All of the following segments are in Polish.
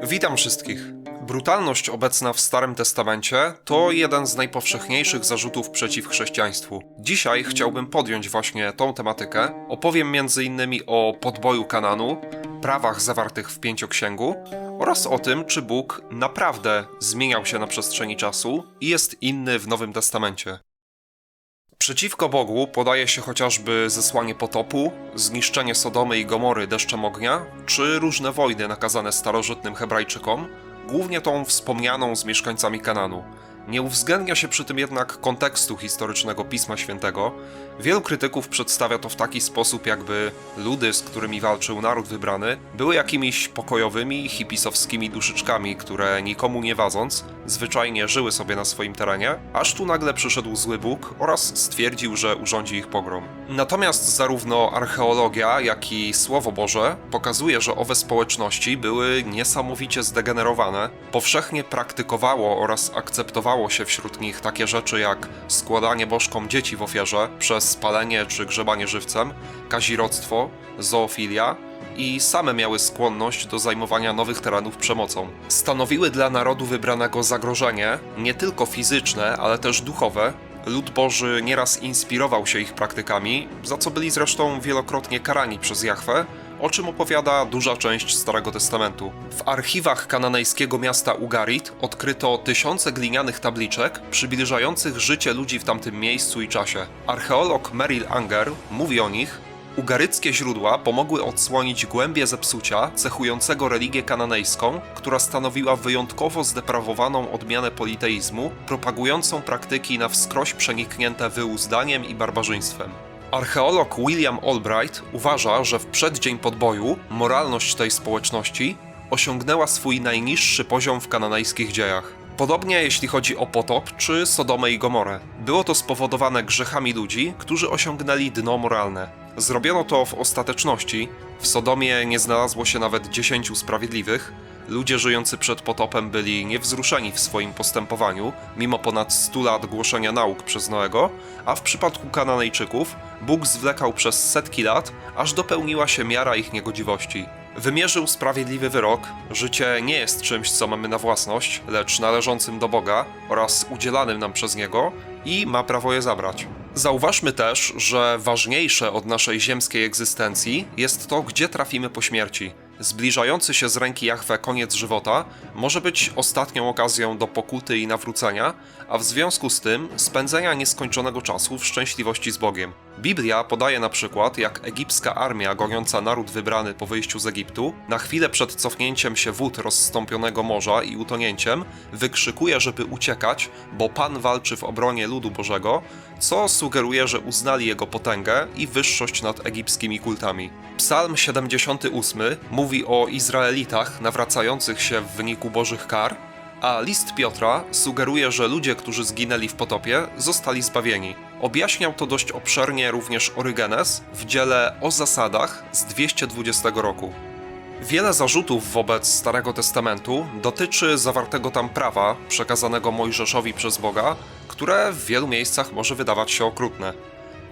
Witam wszystkich. Brutalność obecna w Starym Testamencie to jeden z najpowszechniejszych zarzutów przeciw chrześcijaństwu. Dzisiaj chciałbym podjąć właśnie tą tematykę. Opowiem m.in. o podboju Kananu, prawach zawartych w Pięcioksięgu oraz o tym, czy Bóg naprawdę zmieniał się na przestrzeni czasu i jest inny w Nowym Testamencie. Przeciwko Bogu podaje się chociażby zesłanie potopu, zniszczenie Sodomy i Gomory deszczem ognia, czy różne wojny nakazane starożytnym Hebrajczykom, głównie tą wspomnianą z mieszkańcami Kananu. Nie uwzględnia się przy tym jednak kontekstu historycznego Pisma Świętego. Wielu krytyków przedstawia to w taki sposób, jakby ludy, z którymi walczył naród wybrany, były jakimiś pokojowymi, hipisowskimi duszyczkami, które nikomu nie wadząc, zwyczajnie żyły sobie na swoim terenie, aż tu nagle przyszedł zły Bóg oraz stwierdził, że urządzi ich pogrom. Natomiast zarówno archeologia, jak i Słowo Boże pokazuje, że owe społeczności były niesamowicie zdegenerowane, powszechnie praktykowało oraz akceptowało się wśród nich takie rzeczy jak składanie bożkom dzieci w ofierze przez spalenie czy grzebanie żywcem, kazirodztwo, zoofilia, i same miały skłonność do zajmowania nowych terenów przemocą. Stanowiły dla narodu wybranego zagrożenie, nie tylko fizyczne, ale też duchowe. Lud Boży nieraz inspirował się ich praktykami, za co byli zresztą wielokrotnie karani przez Jahwe, o czym opowiada duża część Starego Testamentu. W archiwach kananejskiego miasta Ugarit odkryto tysiące glinianych tabliczek przybliżających życie ludzi w tamtym miejscu i czasie. Archeolog Merrill Anger mówi o nich, Ugaryckie źródła pomogły odsłonić głębie zepsucia cechującego religię kananejską, która stanowiła wyjątkowo zdeprawowaną odmianę politeizmu, propagującą praktyki na wskroś przeniknięte wyuzdaniem i barbarzyństwem. Archeolog William Albright uważa, że w przeddzień podboju moralność tej społeczności osiągnęła swój najniższy poziom w kananejskich dziejach. Podobnie jeśli chodzi o potop czy Sodomę i Gomorę. Było to spowodowane grzechami ludzi, którzy osiągnęli dno moralne. Zrobiono to w ostateczności. W Sodomie nie znalazło się nawet dziesięciu sprawiedliwych. Ludzie żyjący przed potopem byli niewzruszeni w swoim postępowaniu, mimo ponad 100 lat głoszenia nauk przez Noego, a w przypadku Kananejczyków Bóg zwlekał przez setki lat, aż dopełniła się miara ich niegodziwości. Wymierzył sprawiedliwy wyrok: życie nie jest czymś, co mamy na własność, lecz należącym do Boga oraz udzielanym nam przez Niego i ma prawo je zabrać. Zauważmy też, że ważniejsze od naszej ziemskiej egzystencji jest to, gdzie trafimy po śmierci. Zbliżający się z ręki Jahwe koniec żywota może być ostatnią okazją do pokuty i nawrócenia, a w związku z tym spędzenia nieskończonego czasu w szczęśliwości z Bogiem. Biblia podaje na przykład, jak egipska armia goniąca naród wybrany po wyjściu z Egiptu, na chwilę przed cofnięciem się wód rozstąpionego morza i utonięciem, wykrzykuje, żeby uciekać, bo Pan walczy w obronie ludu Bożego, co sugeruje, że uznali jego potęgę i wyższość nad egipskimi kultami. Psalm 78 mówi o Izraelitach nawracających się w wyniku bożych kar, a list Piotra sugeruje, że ludzie, którzy zginęli w potopie, zostali zbawieni. Objaśniał to dość obszernie również Orygenes w dziele o zasadach z 220 roku. Wiele zarzutów wobec Starego Testamentu dotyczy zawartego tam prawa przekazanego Mojżeszowi przez Boga, które w wielu miejscach może wydawać się okrutne.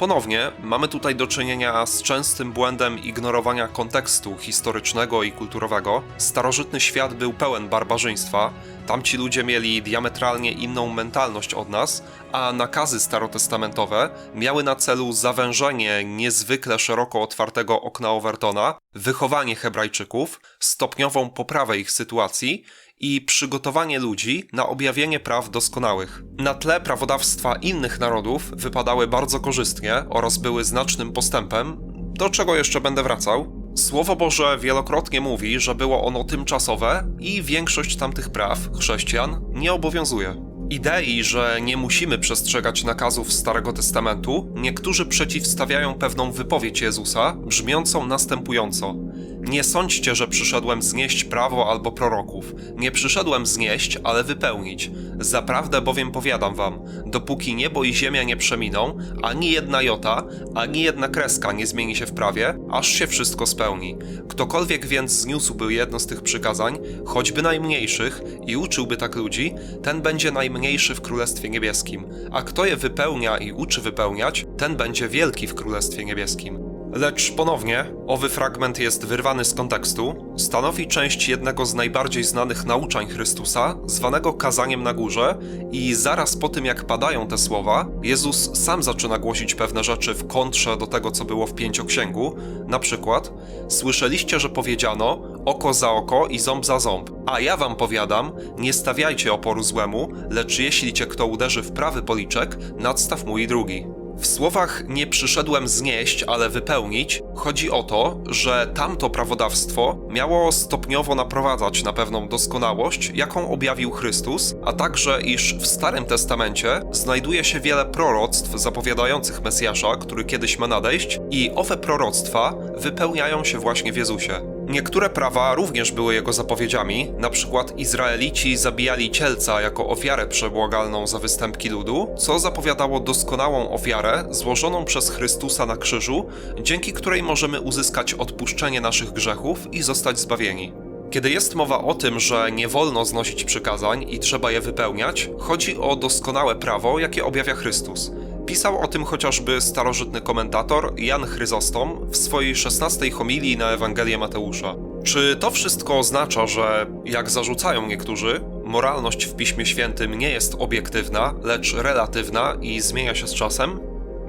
Ponownie mamy tutaj do czynienia z częstym błędem ignorowania kontekstu historycznego i kulturowego. Starożytny świat był pełen barbarzyństwa, tamci ludzie mieli diametralnie inną mentalność od nas, a nakazy starotestamentowe miały na celu zawężenie niezwykle szeroko otwartego okna Overtona, wychowanie Hebrajczyków, stopniową poprawę ich sytuacji i przygotowanie ludzi na objawienie praw doskonałych. Na tle prawodawstwa innych narodów wypadały bardzo korzystnie oraz były znacznym postępem, do czego jeszcze będę wracał. Słowo Boże wielokrotnie mówi, że było ono tymczasowe i większość tamtych praw chrześcijan nie obowiązuje. Idei, że nie musimy przestrzegać nakazów Starego Testamentu, niektórzy przeciwstawiają pewną wypowiedź Jezusa, brzmiącą następująco: Nie sądźcie, że przyszedłem znieść prawo albo proroków. Nie przyszedłem znieść, ale wypełnić. Zaprawdę bowiem powiadam wam, dopóki niebo i ziemia nie przeminą, ani jedna jota, ani jedna kreska nie zmieni się w prawie, aż się wszystko spełni. Ktokolwiek więc zniósłby jedno z tych przykazań, choćby najmniejszych, i uczyłby tak ludzi, ten będzie najmniejszy w Królestwie Niebieskim. A kto je wypełnia i uczy wypełniać, ten będzie wielki w Królestwie Niebieskim. Lecz ponownie, owy fragment jest wyrwany z kontekstu, stanowi część jednego z najbardziej znanych nauczań Chrystusa, zwanego kazaniem na górze, i zaraz po tym, jak padają te słowa, Jezus sam zaczyna głosić pewne rzeczy w kontrze do tego, co było w pięcioksięgu. Na przykład, słyszeliście, że powiedziano oko za oko i ząb za ząb. A ja wam powiadam, nie stawiajcie oporu złemu, lecz jeśli cię kto uderzy w prawy policzek, nadstaw mu i drugi. W słowach nie przyszedłem znieść, ale wypełnić, chodzi o to, że tamto prawodawstwo miało stopniowo naprowadzać na pewną doskonałość, jaką objawił Chrystus, a także iż w Starym Testamencie znajduje się wiele proroctw zapowiadających Mesjasza, który kiedyś ma nadejść, i owe proroctwa wypełniają się właśnie w Jezusie. Niektóre prawa również były jego zapowiedziami, na przykład Izraelici zabijali cielca jako ofiarę przebłagalną za występki ludu, co zapowiadało doskonałą ofiarę złożoną przez Chrystusa na krzyżu, dzięki której możemy uzyskać odpuszczenie naszych grzechów i zostać zbawieni. Kiedy jest mowa o tym, że nie wolno znosić przykazań i trzeba je wypełniać, chodzi o doskonałe prawo, jakie objawia Chrystus. Pisał o tym chociażby starożytny komentator Jan Chryzostom w swojej szesnastej homilii na Ewangelię Mateusza. Czy to wszystko oznacza, że, jak zarzucają niektórzy, moralność w Piśmie Świętym nie jest obiektywna, lecz relatywna i zmienia się z czasem?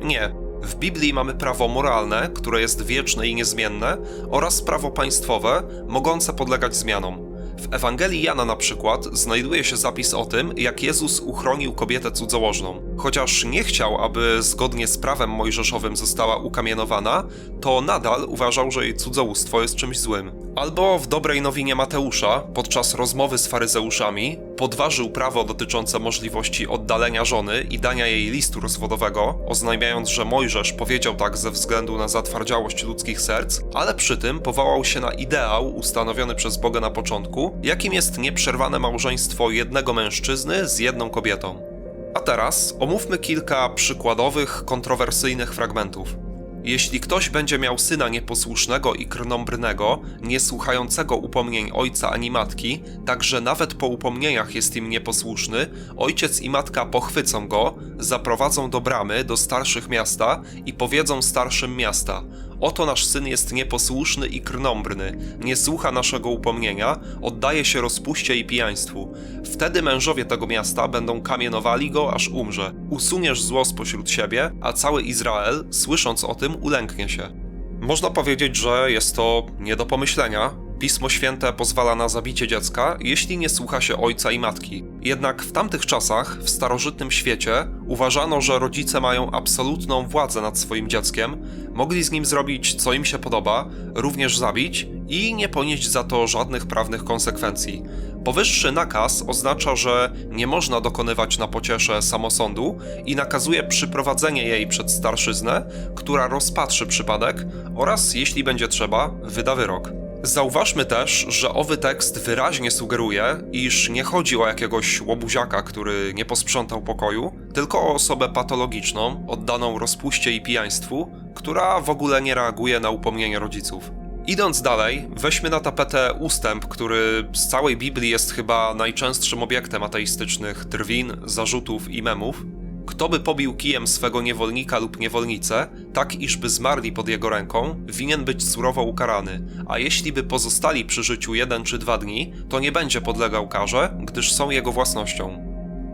Nie. W Biblii mamy prawo moralne, które jest wieczne i niezmienne, oraz prawo państwowe, mogące podlegać zmianom. W Ewangelii Jana na przykład znajduje się zapis o tym, jak Jezus uchronił kobietę cudzołożną. Chociaż nie chciał, aby zgodnie z prawem mojżeszowym została ukamienowana, to nadal uważał, że jej cudzołóstwo jest czymś złym. Albo w dobrej nowinie Mateusza, podczas rozmowy z faryzeuszami, podważył prawo dotyczące możliwości oddalenia żony i dania jej listu rozwodowego, oznajmiając, że Mojżesz powiedział tak ze względu na zatwardziałość ludzkich serc, ale przy tym powołał się na ideał ustanowiony przez Boga na początku, jakim jest nieprzerwane małżeństwo jednego mężczyzny z jedną kobietą. A teraz omówmy kilka przykładowych, kontrowersyjnych fragmentów. Jeśli ktoś będzie miał syna nieposłusznego i krnąbrnego, niesłuchającego upomnień ojca ani matki, tak że nawet po upomnieniach jest im nieposłuszny, ojciec i matka pochwycą go, zaprowadzą do bramy, do starszych miasta i powiedzą starszym miasta: Oto nasz syn jest nieposłuszny i krnąbrny, nie słucha naszego upomnienia, oddaje się rozpuście i pijaństwu. Wtedy mężowie tego miasta będą kamienowali go, aż umrze. Usuniesz zło spośród siebie, a cały Izrael, słysząc o tym, ulęknie się. Można powiedzieć, że jest to nie do pomyślenia. Pismo Święte pozwala na zabicie dziecka, jeśli nie słucha się ojca i matki. Jednak w tamtych czasach, w starożytnym świecie, uważano, że rodzice mają absolutną władzę nad swoim dzieckiem, mogli z nim zrobić co im się podoba, również zabić i nie ponieść za to żadnych prawnych konsekwencji. Powyższy nakaz oznacza, że nie można dokonywać na pocieszę samosądu i nakazuje przyprowadzenie jej przed starszyznę, która rozpatrzy przypadek oraz, jeśli będzie trzeba, wyda wyrok. Zauważmy też, że owy tekst wyraźnie sugeruje, iż nie chodzi o jakiegoś łobuziaka, który nie posprzątał pokoju, tylko o osobę patologiczną, oddaną rozpuście i pijaństwu, która w ogóle nie reaguje na upomnienie rodziców. Idąc dalej, weźmy na tapetę ustęp, który z całej Biblii jest chyba najczęstszym obiektem ateistycznych drwin, zarzutów i memów. Kto by pobił kijem swego niewolnika lub niewolnicę, tak iżby zmarli pod jego ręką, winien być surowo ukarany, a jeśli by pozostali przy życiu jeden czy dwa dni, to nie będzie podlegał karze, gdyż są jego własnością.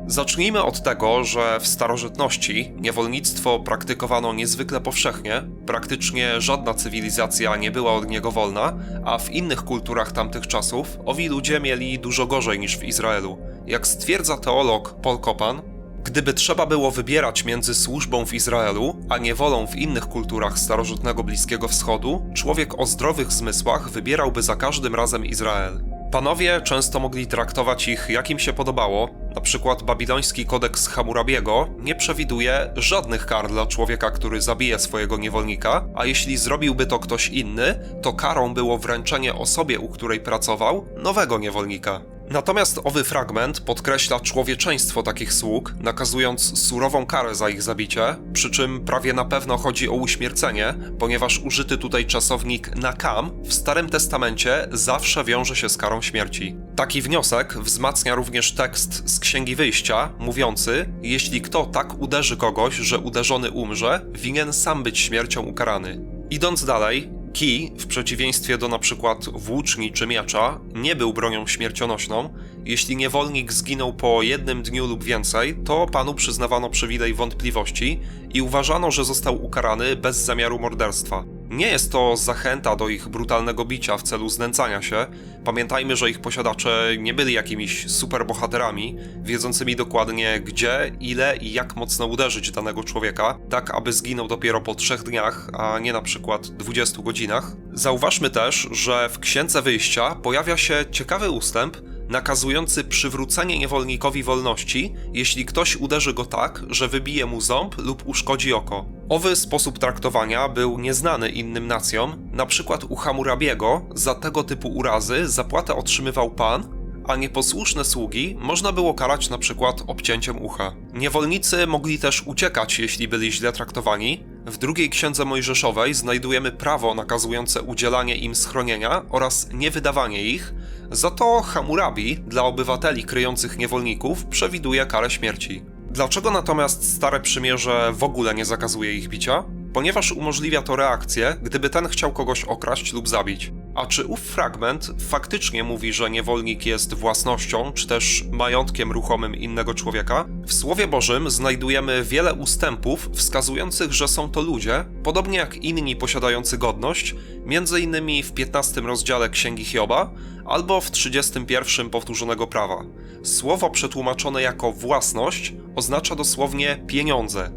Zacznijmy od tego, że w starożytności niewolnictwo praktykowano niezwykle powszechnie, praktycznie żadna cywilizacja nie była od niego wolna, a w innych kulturach tamtych czasów owi ludzie mieli dużo gorzej niż w Izraelu. Jak stwierdza teolog Paul Kopan, Gdyby trzeba było wybierać między służbą w Izraelu, a niewolą w innych kulturach starożytnego Bliskiego Wschodu, człowiek o zdrowych zmysłach wybierałby za każdym razem Izrael. Panowie często mogli traktować ich jak im się podobało, na przykład babiloński kodeks Hammurabiego nie przewiduje żadnych kar dla człowieka, który zabije swojego niewolnika, a jeśli zrobiłby to ktoś inny, to karą było wręczenie osobie, u której pracował, nowego niewolnika. Natomiast owy fragment podkreśla człowieczeństwo takich sług, nakazując surową karę za ich zabicie, przy czym prawie na pewno chodzi o uśmiercenie, ponieważ użyty tutaj czasownik nakam w Starym Testamencie zawsze wiąże się z karą śmierci. Taki wniosek wzmacnia również tekst z Księgi Wyjścia, mówiący: Jeśli kto tak uderzy kogoś, że uderzony umrze, winien sam być śmiercią ukarany. Idąc dalej, kij, w przeciwieństwie do przykład włóczni czy miecza, nie był bronią śmiercionośną. Jeśli niewolnik zginął po jednym dniu lub więcej, to panu przyznawano przywilej wątpliwości i uważano, że został ukarany bez zamiaru morderstwa. Nie jest to zachęta do ich brutalnego bicia w celu znęcania się. Pamiętajmy, że ich posiadacze nie byli jakimiś superbohaterami, wiedzącymi dokładnie gdzie, ile i jak mocno uderzyć danego człowieka, tak aby zginął dopiero po trzech dniach, a nie na przykład 20 godzinach. Zauważmy też, że w Księdze Wyjścia pojawia się ciekawy ustęp, nakazujący przywrócenie niewolnikowi wolności, jeśli ktoś uderzy go tak, że wybije mu ząb lub uszkodzi oko. Owy sposób traktowania był nieznany innym nacjom, na przykład u Hammurabiego za tego typu urazy zapłatę otrzymywał pan, a nieposłuszne sługi można było karać na przykład obcięciem ucha. Niewolnicy mogli też uciekać, jeśli byli źle traktowani. W drugiej księdze mojżeszowej znajdujemy prawo nakazujące udzielanie im schronienia oraz niewydawanie ich, za to Hammurabi dla obywateli kryjących niewolników przewiduje karę śmierci. Dlaczego natomiast Stare Przymierze w ogóle nie zakazuje ich bicia? Ponieważ umożliwia to reakcję, gdyby ten chciał kogoś okraść lub zabić. A czy ów fragment faktycznie mówi, że niewolnik jest własnością, czy też majątkiem ruchomym innego człowieka? W Słowie Bożym znajdujemy wiele ustępów wskazujących, że są to ludzie, podobnie jak inni posiadający godność, między innymi w 15 rozdziale Księgi Hioba albo w 31 powtórzonego prawa. Słowo przetłumaczone jako własność oznacza dosłownie pieniądze.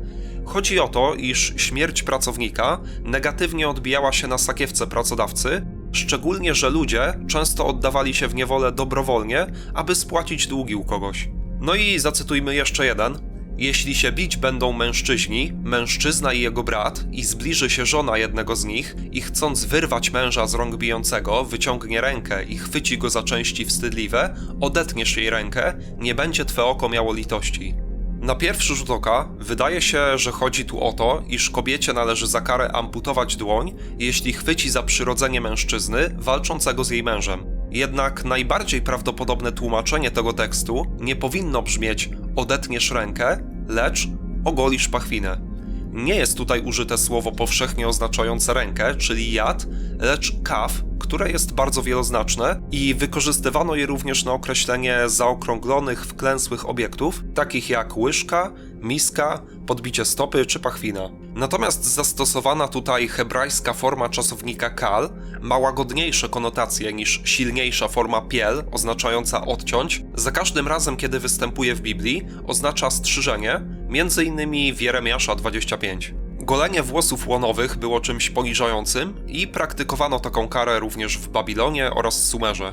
Chodzi o to, iż śmierć pracownika negatywnie odbijała się na sakiewce pracodawcy, szczególnie że ludzie często oddawali się w niewolę dobrowolnie, aby spłacić długi u kogoś. No i zacytujmy jeszcze jeden. Jeśli się bić będą mężczyźni, mężczyzna i jego brat, i zbliży się żona jednego z nich, i chcąc wyrwać męża z rąk bijącego, wyciągnie rękę i chwyci go za części wstydliwe, odetniesz jej rękę, nie będzie twe oko miało litości. Na pierwszy rzut oka wydaje się, że chodzi tu o to, iż kobiecie należy za karę amputować dłoń, jeśli chwyci za przyrodzenie mężczyzny walczącego z jej mężem. Jednak najbardziej prawdopodobne tłumaczenie tego tekstu nie powinno brzmieć odetniesz rękę, lecz ogolisz pachwinę. Nie jest tutaj użyte słowo powszechnie oznaczające rękę, czyli jad, lecz kaw, które jest bardzo wieloznaczne i wykorzystywano je również na określenie zaokrąglonych, wklęsłych obiektów, takich jak łyżka, miska, podbicie stopy czy pachwina. Natomiast zastosowana tutaj hebrajska forma czasownika kal ma łagodniejsze konotacje niż silniejsza forma piel, oznaczająca odciąć. Za każdym razem, kiedy występuje w Biblii, oznacza strzyżenie, między innymi w Jeremiasza 25. Golenie włosów łonowych było czymś poniżającym i praktykowano taką karę również w Babilonie oraz Sumerze.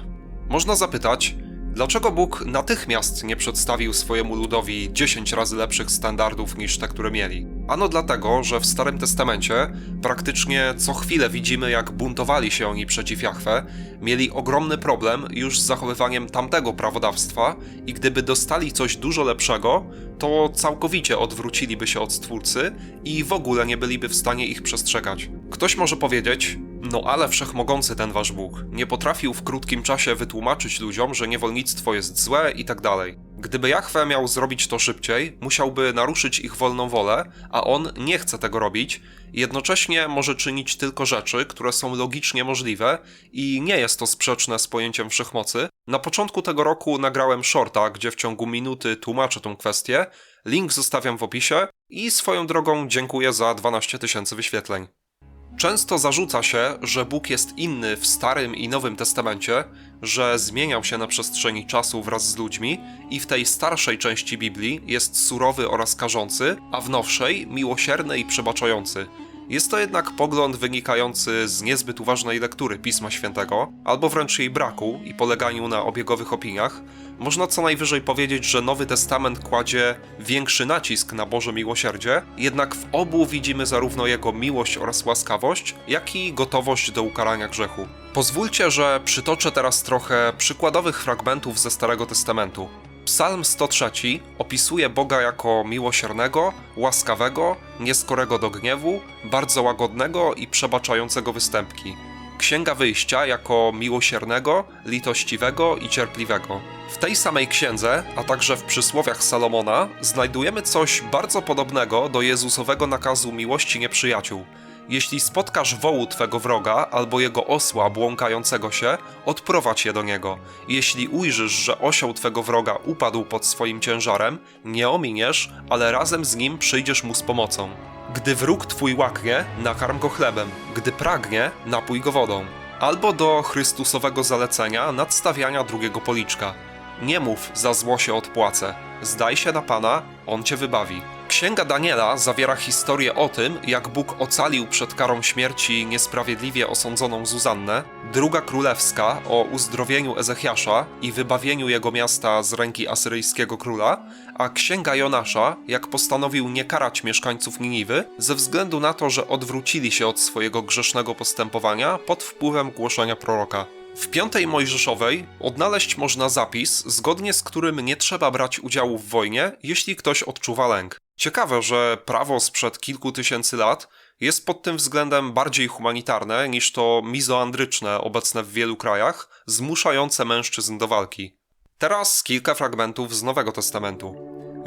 Można zapytać, dlaczego Bóg natychmiast nie przedstawił swojemu ludowi 10 razy lepszych standardów niż te, które mieli? Ano dlatego, że w Starym Testamencie praktycznie co chwilę widzimy, jak buntowali się oni przeciw Jahwe, mieli ogromny problem już z zachowywaniem tamtego prawodawstwa i gdyby dostali coś dużo lepszego, to całkowicie odwróciliby się od Stwórcy i w ogóle nie byliby w stanie ich przestrzegać. Ktoś może powiedzieć, no ale wszechmogący ten wasz Bóg nie potrafił w krótkim czasie wytłumaczyć ludziom, że niewolnictwo jest złe i tak dalej. Gdyby Jahwe miał zrobić to szybciej, musiałby naruszyć ich wolną wolę, a on nie chce tego robić, jednocześnie może czynić tylko rzeczy, które są logicznie możliwe i nie jest to sprzeczne z pojęciem wszechmocy. Na początku tego roku nagrałem shorta, gdzie w ciągu minuty tłumaczę tą kwestię. Link zostawiam w opisie i swoją drogą dziękuję za 12 tysięcy wyświetleń. Często zarzuca się, że Bóg jest inny w Starym i Nowym Testamencie, że zmieniał się na przestrzeni czasu wraz z ludźmi i w tej starszej części Biblii jest surowy oraz karzący, a w nowszej miłosierny i przebaczający. Jest to jednak pogląd wynikający z niezbyt uważnej lektury Pisma Świętego, albo wręcz jej braku i poleganiu na obiegowych opiniach. Można co najwyżej powiedzieć, że Nowy Testament kładzie większy nacisk na Boże miłosierdzie, jednak w obu widzimy zarówno Jego miłość oraz łaskawość, jak i gotowość do ukarania grzechu. Pozwólcie, że przytoczę teraz trochę przykładowych fragmentów ze Starego Testamentu. Psalm 103 opisuje Boga jako miłosiernego, łaskawego, nieskorego do gniewu, bardzo łagodnego i przebaczającego występki. Księga Wyjścia jako miłosiernego, litościwego i cierpliwego. W tej samej księdze, a także w przysłowiach Salomona, znajdujemy coś bardzo podobnego do Jezusowego nakazu miłości nieprzyjaciół. Jeśli spotkasz wołu twego wroga albo jego osła błąkającego się, odprowadź je do niego. Jeśli ujrzysz, że osioł twego wroga upadł pod swoim ciężarem, nie ominiesz, ale razem z nim przyjdziesz mu z pomocą. Gdy wróg twój łaknie, nakarm go chlebem, gdy pragnie, napój go wodą. Albo do Chrystusowego zalecenia nadstawiania drugiego policzka. Nie mów, za zło się odpłacę. Zdaj się na Pana, On cię wybawi. Księga Daniela zawiera historię o tym, jak Bóg ocalił przed karą śmierci niesprawiedliwie osądzoną Zuzannę, druga królewska o uzdrowieniu Ezechiasza i wybawieniu jego miasta z ręki asyryjskiego króla, a księga Jonasza, jak postanowił nie karać mieszkańców Niniwy ze względu na to, że odwrócili się od swojego grzesznego postępowania pod wpływem głoszenia proroka. W piątej Mojżeszowej odnaleźć można zapis, zgodnie z którym nie trzeba brać udziału w wojnie, jeśli ktoś odczuwa lęk. Ciekawe, że prawo sprzed kilku tysięcy lat jest pod tym względem bardziej humanitarne niż to mizoandryczne obecne w wielu krajach, zmuszające mężczyzn do walki. Teraz kilka fragmentów z Nowego Testamentu.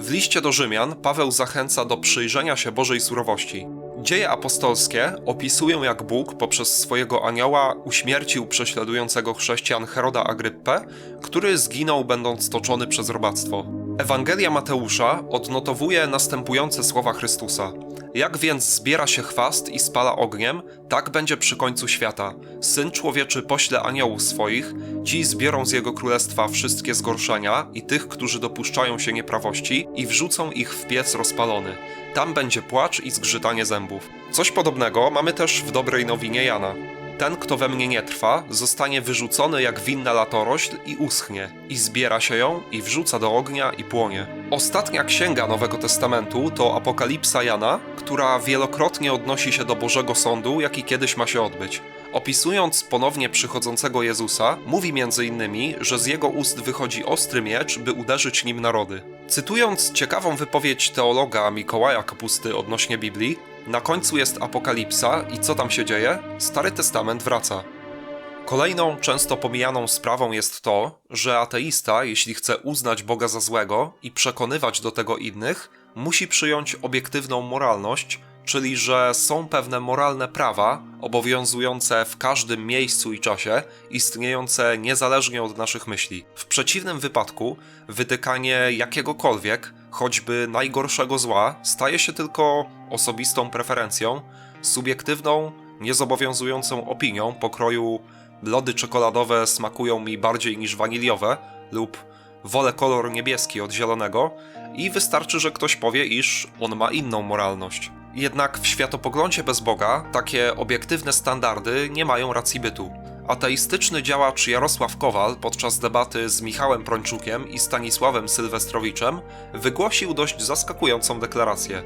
W liście do Rzymian Paweł zachęca do przyjrzenia się Bożej surowości. Dzieje apostolskie opisują, jak Bóg poprzez swojego anioła uśmiercił prześladującego chrześcijan Heroda Agryppę, który zginął będąc toczony przez robactwo. Ewangelia Mateusza odnotowuje następujące słowa Chrystusa. Jak więc zbiera się chwast i spala ogniem, tak będzie przy końcu świata. Syn człowieczy pośle aniołów swoich, ci zbiorą z jego królestwa wszystkie zgorszenia i tych, którzy dopuszczają się nieprawości i wrzucą ich w piec rozpalony. Tam będzie płacz i zgrzytanie zębów. Coś podobnego mamy też w dobrej nowinie Jana. Ten, kto we mnie nie trwa, zostanie wyrzucony jak winna latorośl i uschnie, i zbiera się ją, i wrzuca do ognia i płonie. Ostatnia księga Nowego Testamentu to Apokalipsa Jana, która wielokrotnie odnosi się do Bożego Sądu, jaki kiedyś ma się odbyć. Opisując ponownie przychodzącego Jezusa, mówi m.in., że z jego ust wychodzi ostry miecz, by uderzyć nim narody. Cytując ciekawą wypowiedź teologa Mikołaja Kapusty odnośnie Biblii, na końcu jest apokalipsa i co tam się dzieje? Stary Testament wraca. Kolejną, często pomijaną sprawą jest to, że ateista, jeśli chce uznać Boga za złego i przekonywać do tego innych, musi przyjąć obiektywną moralność, czyli że są pewne moralne prawa obowiązujące w każdym miejscu i czasie, istniejące niezależnie od naszych myśli. W przeciwnym wypadku wytykanie jakiegokolwiek, choćby najgorszego zła, staje się tylko osobistą preferencją, subiektywną, niezobowiązującą opinią pokroju lody czekoladowe smakują mi bardziej niż waniliowe lub wolę kolor niebieski od zielonego i wystarczy, że ktoś powie, iż on ma inną moralność. Jednak w światopoglądzie bez Boga takie obiektywne standardy nie mają racji bytu. Ateistyczny działacz Jarosław Kowal podczas debaty z Michałem Prończukiem i Stanisławem Sylwestrowiczem wygłosił dość zaskakującą deklarację.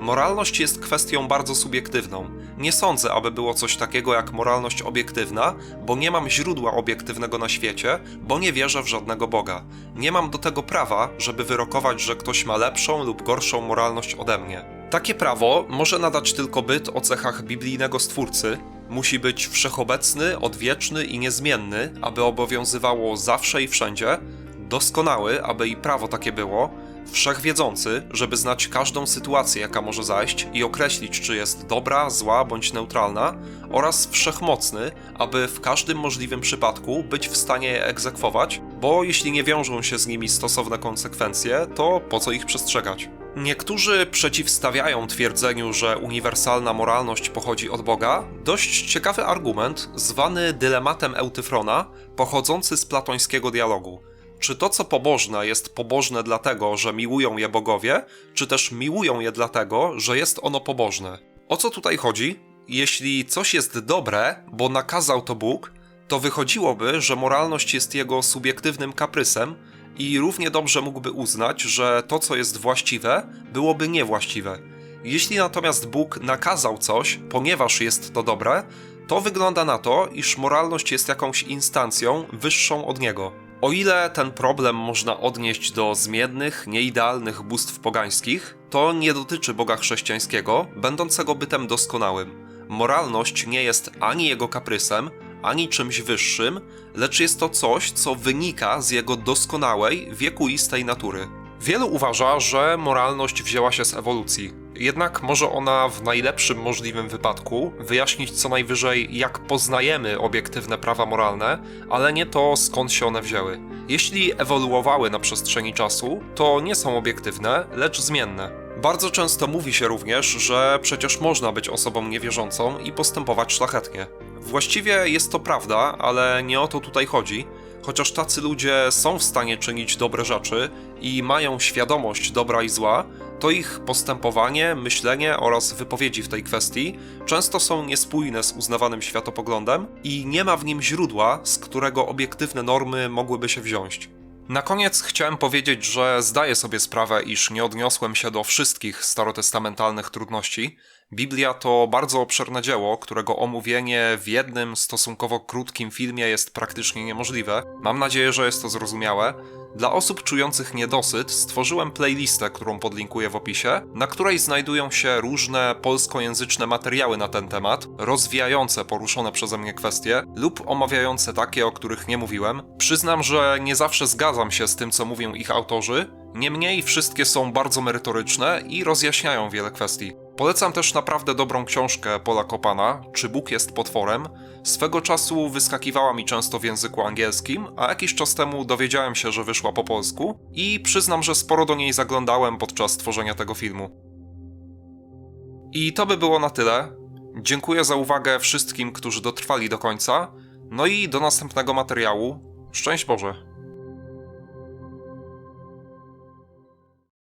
Moralność jest kwestią bardzo subiektywną. Nie sądzę, aby było coś takiego jak moralność obiektywna, bo nie mam źródła obiektywnego na świecie, bo nie wierzę w żadnego Boga. Nie mam do tego prawa, żeby wyrokować, że ktoś ma lepszą lub gorszą moralność ode mnie. Takie prawo może nadać tylko byt o cechach biblijnego stwórcy, musi być wszechobecny, odwieczny i niezmienny, aby obowiązywało zawsze i wszędzie, doskonały, aby i prawo takie było, wszechwiedzący, żeby znać każdą sytuację, jaka może zajść i określić, czy jest dobra, zła bądź neutralna, oraz wszechmocny, aby w każdym możliwym przypadku być w stanie je egzekwować, bo jeśli nie wiążą się z nimi stosowne konsekwencje, to po co ich przestrzegać? Niektórzy przeciwstawiają twierdzeniu, że uniwersalna moralność pochodzi od Boga, dość ciekawy argument zwany dylematem Eutyfrona, pochodzący z platońskiego dialogu. Czy to, co pobożne, jest pobożne dlatego, że miłują je bogowie, czy też miłują je dlatego, że jest ono pobożne? O co tutaj chodzi? Jeśli coś jest dobre, bo nakazał to Bóg, to wychodziłoby, że moralność jest jego subiektywnym kaprysem i równie dobrze mógłby uznać, że to, co jest właściwe, byłoby niewłaściwe. Jeśli natomiast Bóg nakazał coś, ponieważ jest to dobre, to wygląda na to, iż moralność jest jakąś instancją wyższą od niego. O ile ten problem można odnieść do zmiennych, nieidealnych bóstw pogańskich, to nie dotyczy Boga chrześcijańskiego, będącego bytem doskonałym. Moralność nie jest ani jego kaprysem, ani czymś wyższym, lecz jest to coś, co wynika z jego doskonałej, wiekuistej natury. Wielu uważa, że moralność wzięła się z ewolucji. Jednak może ona w najlepszym możliwym wypadku wyjaśnić co najwyżej, jak poznajemy obiektywne prawa moralne, ale nie to, skąd się one wzięły. Jeśli ewoluowały na przestrzeni czasu, to nie są obiektywne, lecz zmienne. Bardzo często mówi się również, że przecież można być osobą niewierzącą i postępować szlachetnie. Właściwie jest to prawda, ale nie o to tutaj chodzi. Chociaż tacy ludzie są w stanie czynić dobre rzeczy i mają świadomość dobra i zła, to ich postępowanie, myślenie oraz wypowiedzi w tej kwestii często są niespójne z uznawanym światopoglądem i nie ma w nim źródła, z którego obiektywne normy mogłyby się wziąć. Na koniec chciałem powiedzieć, że zdaję sobie sprawę, iż nie odniosłem się do wszystkich starotestamentalnych trudności. Biblia to bardzo obszerne dzieło, którego omówienie w jednym stosunkowo krótkim filmie jest praktycznie niemożliwe. Mam nadzieję, że jest to zrozumiałe. Dla osób czujących niedosyt stworzyłem playlistę, którą podlinkuję w opisie, na której znajdują się różne polskojęzyczne materiały na ten temat, rozwijające poruszone przeze mnie kwestie lub omawiające takie, o których nie mówiłem. Przyznam, że nie zawsze zgadzam się z tym, co mówią ich autorzy, niemniej wszystkie są bardzo merytoryczne i rozjaśniają wiele kwestii. Polecam też naprawdę dobrą książkę Paula Kopana, Czy Bóg jest potworem? Swego czasu wyskakiwała mi często w języku angielskim, a jakiś czas temu dowiedziałem się, że wyszła po polsku i przyznam, że sporo do niej zaglądałem podczas tworzenia tego filmu. I to by było na tyle. Dziękuję za uwagę wszystkim, którzy dotrwali do końca. No i do następnego materiału. Szczęść Boże.